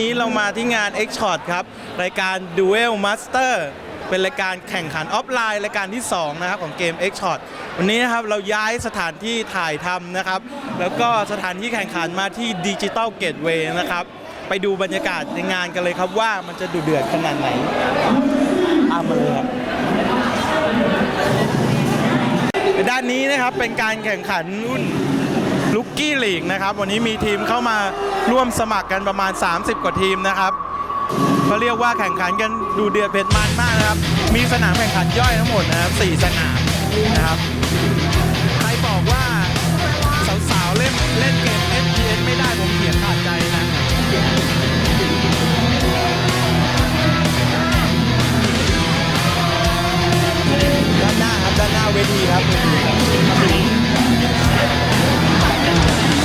นี้เรามาที่งาน X Shot ครับ รายการ Duel Master เป็นรายการแข่งขันออฟไลน์ รายการที่ 2 นะครับ ของเกม X Shot วันนี้นะครับ เราย้ายสถานที่ถ่ายทำนะครับ แล้วก็สถานที่แข่งขันมาที่ Digital Gateway นะครับ ไปดูบรรยากาศในงานกันเลยครับว่ามันจะดุเดือดขนาดไหนตามมาเลยครับด้านนี้นะครับเป็นการแข่งขันรุ่น ลุกกี้ลีกนะครับ วันนี้มีทีมเข้ามาร่วมสมัครกันประมาณ 30 กว่าทีมนะครับก็เรียกว่าแข่งขันกันดูเดือดเผ็ดมันมากนะครับ มีสนามแข่งขันย่อยทั้งหมดนะครับ4สนามนะครับใครบอกว่าสาวๆเล่นเล่นเกม FPS ไม่ได้ผมเขียนขาดใจนะด้านหน้าครับด้านหน้าเวทีครับ Thank you.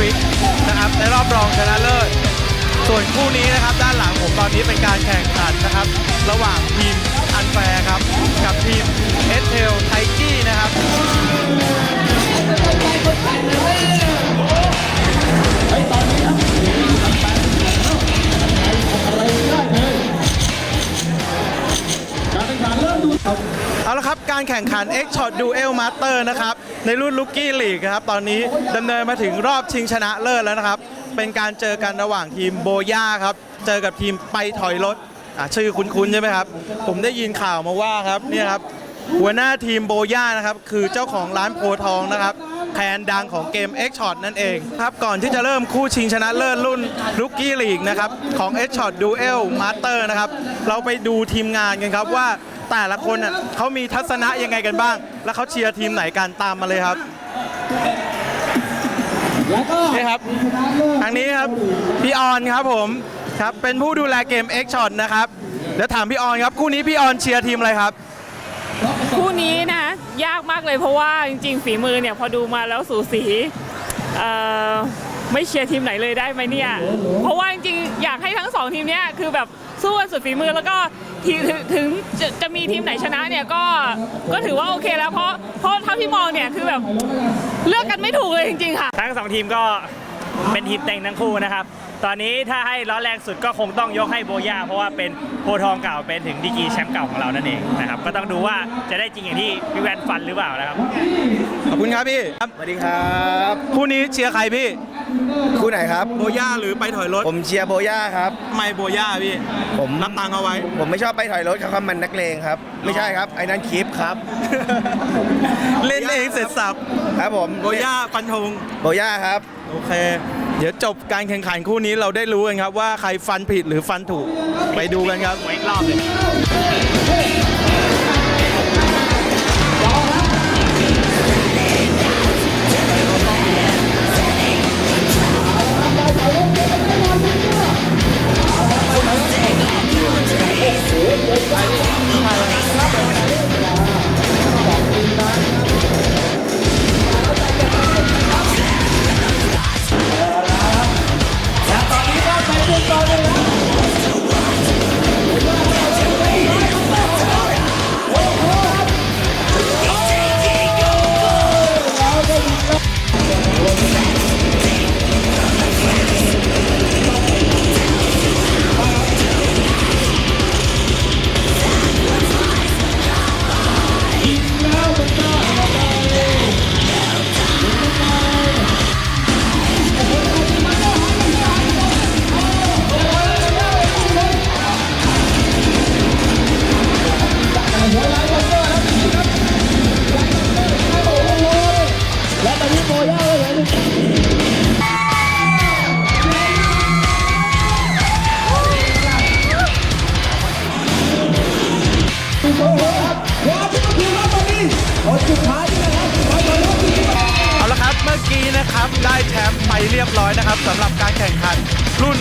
วิกเอ็กวิกนะครับในรอบรองชนะเลิศ ส่วนคู่นี้นะครับด้านหลังผมตอนนี้เป็นการแข่งขันนะครับ ระหว่างทีมอันแฟร์ครับ กับทีมเอสเทลไทกี้นะครับเอาละครับ การแข่งขัน X Shot Duel Master นะครับ ในรุ่น Rookie League ครับตอนนี้ดำเนินมาถึงรอบชิงชนะเลิศแล้วนะครับ เป็นการเจอกันระหว่างทีมโบย่าครับ เจอกับทีมไปถอยรถชื่อคุ้นๆใช่ไหมครับ ผมได้ยินข่าวมาว่าครับนี่ครับหัวหน้าทีมโบย่านะครับ คือเจ้าของร้านโพทองนะครับแคนดังของเกม X Shot นั่นเองครับก่อนที่จะเริ่มคู่ชิงชนะเลิศรุ่น Rookie League นะครับของ X Shot Duel Master นะครับ เราไปดูทีมงานกันครับว่า แต่ละคนน่ะเขามีทัศนะยังไงกันบ้าง แล้วเขาเชียร์ทีมไหนกันตามมาเลยครับแล้วก็นี่ครับทางนี้ครับพี่ออนครับผมครับเป็นผู้ดูแลเกม X Shot นะครับเดี๋ยวถามพี่ออนครับคู่นี้พี่ออนเชียร์ทีมอะไรครับ คู่นี้นะยากมากเลยเพราะว่าจริงๆฝีมือเนี่ยพอดูมาแล้วสูสีเอ่อไม่เชียร์ทีมไหนเลยได้ไหมเนี่ย เพราะว่าจริงๆอยากให้ทั้งสองทีมเนี้ยคือแบบสู้กันสุดฝีมือแล้วก็ ทีถึงถึงจะจะมีทีมไหนชนะเนี่ยก็ก็ถือว่าโอเคแล้วเพราะเพราะเท่าที่มองเนี่ยคือแบบเลือกกันไม่ถูกเลยจริงๆค่ะ ทั้งสองทีมก็เป็นทีมเต็งทั้งคู่นะครับ ตอนนี้ถ้าให้ร้อนแรงสุดก็คงต้องยกให้โบย่าเพราะว่าเป็นโพธิ์ทองเก่าเป็นถึงดีกรีแชมป์เก่าของเรานั่นเองนะครับ ก็ต้องดูว่าจะได้จริงอย่างที่พี่แวนฟันหรือเปล่านะครับ ขอบคุณครับพี่ครับสวัสดีครับ คู่นี้เชียร์ใครพี่ คู่ไหนครับ โบย่าหรือไปถอยรถผมเชียร์โบย่าครับ ทำไมโบย่าพี่ผมรับตังค์เอาไว้ ผมไม่ชอบไปถอยรถครับมันนักเลงครับ ไม่ใช่ครับไอ้นั่นคลิปครับ เล่นเองเสร็จสับครับผมโบย่าฟันธงโบย่าครับ โอเค เดี๋ยวจบการแข่งขันคู่นี้เราได้รู้กันครับว่าใครฟันผิดหรือฟันถูกไปดูกันครับไว้อีกรอบเลย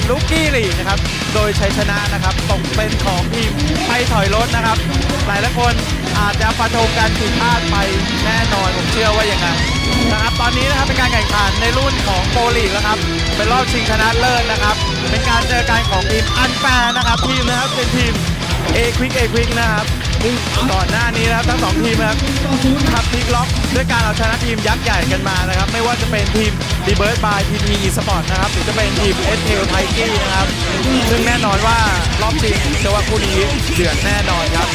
ลุกกี้ลีนะครับ โดยชัยชนะนะครับตกเป็นของทีมไปถอยรถนะครับ หลายหลายคนอาจจะประทงกันผิดพลาดไปแน่นอนผมเชื่อว่าอย่างนั้นนะครับ ตอนนี้นะครับเป็นการแข่งขันในรุ่นของโปรลีแล้วครับ เป็นรอบชิงชนะเลิศนะครับ เป็นการเจอกันของทีมอันแฟร์นะครับทีมนะครับเป็นทีมเอควิกเอควิกนะครับ ก่อนหน้านี้นะครับทั้งสองทีมนะครับทับพลิกล็อกด้วยการเอาชนะทีมยักษ์ใหญ่กันมานะครับ ไม่ว่าจะเป็นทีมดีเบิร์ดบายทีทีอีสปอร์ตนะครับหรือจะเป็นทีมเอสเทลไทกี้นะครับ ซึ่งแน่นอนว่ารอบชิงเชื่อว่าคู่นี้เดือดแน่นอนครับ